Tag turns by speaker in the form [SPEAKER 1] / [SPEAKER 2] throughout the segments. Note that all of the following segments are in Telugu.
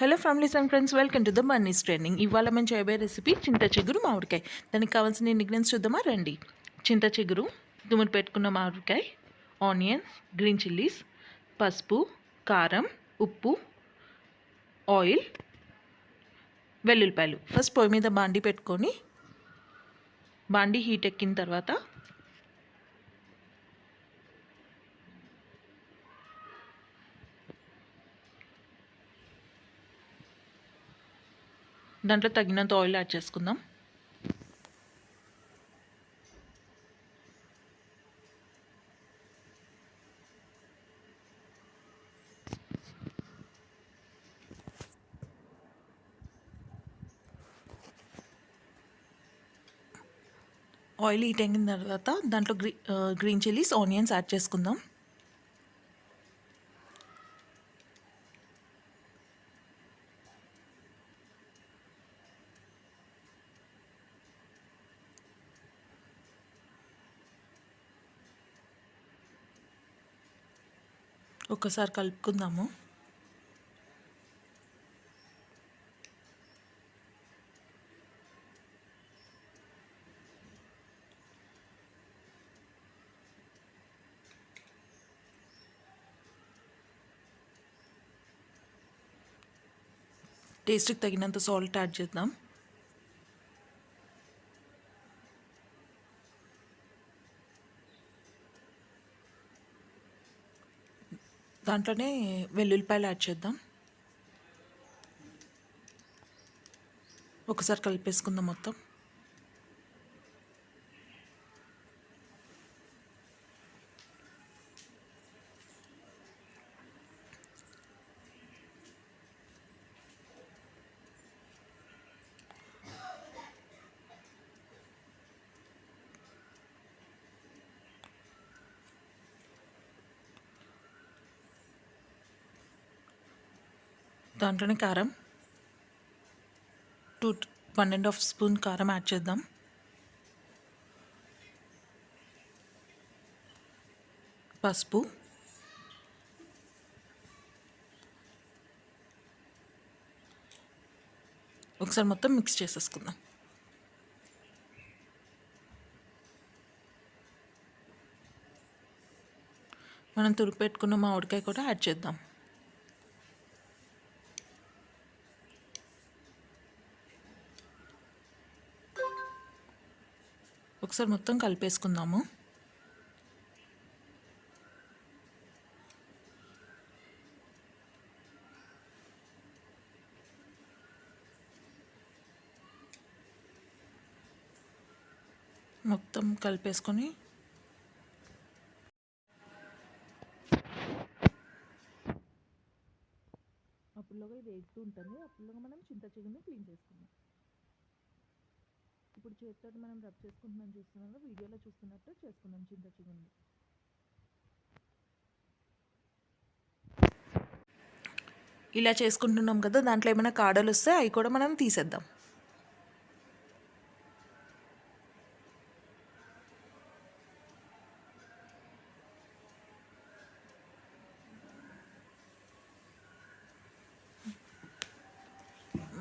[SPEAKER 1] Hello families and friends welcome to the Mani's training ఇవాళ మేము చేయబోయే రెసిపీ చింత చిగురు మామిడికాయ. దానికి కావాల్సిన ఇంగ్రీడియంట్స్ చూద్దామా? రండి. చింత చిగురు తుమ్మిడి పెట్టుకున్న మామిడికాయ ఆనియన్స్ గ్రీన్ చిల్లీస్ పసుపు కారం ఉప్పు ఆయిల్ వెల్లుల్లిపాయలు. ఫస్ట్ పొయ్యి మీద బాండి పెట్టుకొని బాండి హీట్ ఎక్కిన తర్వాత దాంట్లో తగినంత ఆయిల్ యాడ్ చేసుకుందాం. ఆయిల్ హీట్ అయిన తర్వాత దాంట్లో గ్రీ గ్రీన్ చిల్లీస్ ఆనియన్స్ యాడ్ చేసుకుందాం. ఒకసారి కలుపుకుందాము. టేస్ట్కి తగినంత సాల్ట్ యాడ్ చేద్దాం. దాంట్లోనే వెల్లుల్లిపాయలు యాడ్ చేద్దాం. ఒకసారి కలిపేసుకుందాం మొత్తం. దాంట్లోనే కారం. Two one and half spoon కారం యాడ్ చేద్దాం. పసుపు. ఒకసారి మొత్తం మిక్స్ చేసేసుకుందాం. మనం తురుపు పెట్టుకున్న మామిడికాయ కూడా యాడ్ చేద్దాం. ఒకసారి మొత్తం కలిపేసుకుందాము. మొత్తం కలిపేసుకొని అప్పుడులోగా ఇది వేస్తూ ఉంటుంది అప్పుడులోగా మనం చింత క్లీన్ చేసుకుందాం. ఇప్పుడు చేతితో మనం రబ్ చేసుకుంటున్నాం చూస్తున్నాం వీడియోలో చూస్తున్నట్టు చేసుకుందాం. చింత చిగుండి ఇలా చేసుకుంటున్నాం కదా దాంట్లో ఏమైనా కాడలు వస్తే అవి కూడా మనం తీసేద్దాం.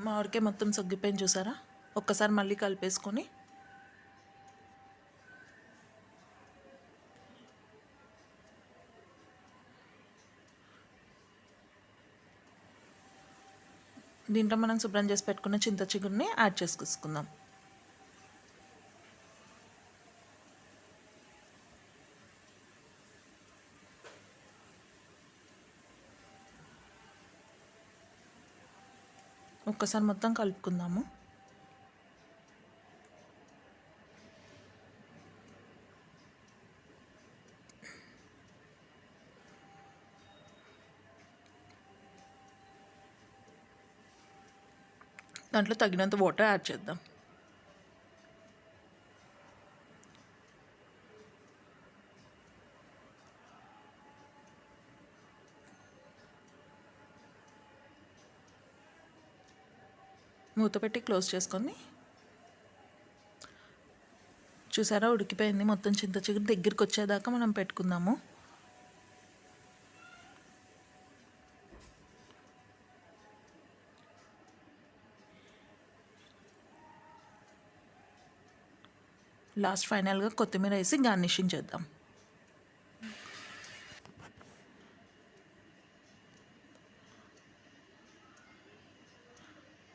[SPEAKER 1] మామిడికాయ మొత్తం సొగ్గిపోయింది చూసారా? ఒక్కసారి మళ్ళీ కలిపేసుకొని దీంట్లో మనం శుభ్రం చేసి పెట్టుకున్న చింత చిగురిని యాడ్ చేసుకుందాం. ఒక్కసారి మొత్తం కలుపుకుందాము. దాంట్లో తగినంత వాటర్ యాడ్ చేద్దాం. మూత పెట్టి క్లోజ్ చేసుకొని చూసారా ఉడికిపోయింది. మొత్తం చింత చిగురు దగ్గరికి వచ్చేదాకా మనం పెట్టుకుందాము. లాస్ట్ ఫైనల్గా కొత్తిమీర వేసి గార్నిషింగ్ చేద్దాం.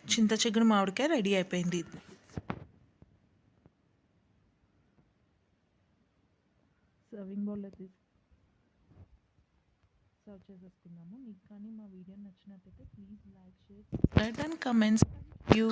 [SPEAKER 1] చింత చిగురు మామిడికాయ రెడీ అయిపోయింది. సర్వింగ్ బౌల్లో తీసి సర్వ్ చేసేసుకుందాము. మీకు కానీ మా వీడియో నచ్చినట్టయితే please like share and comments you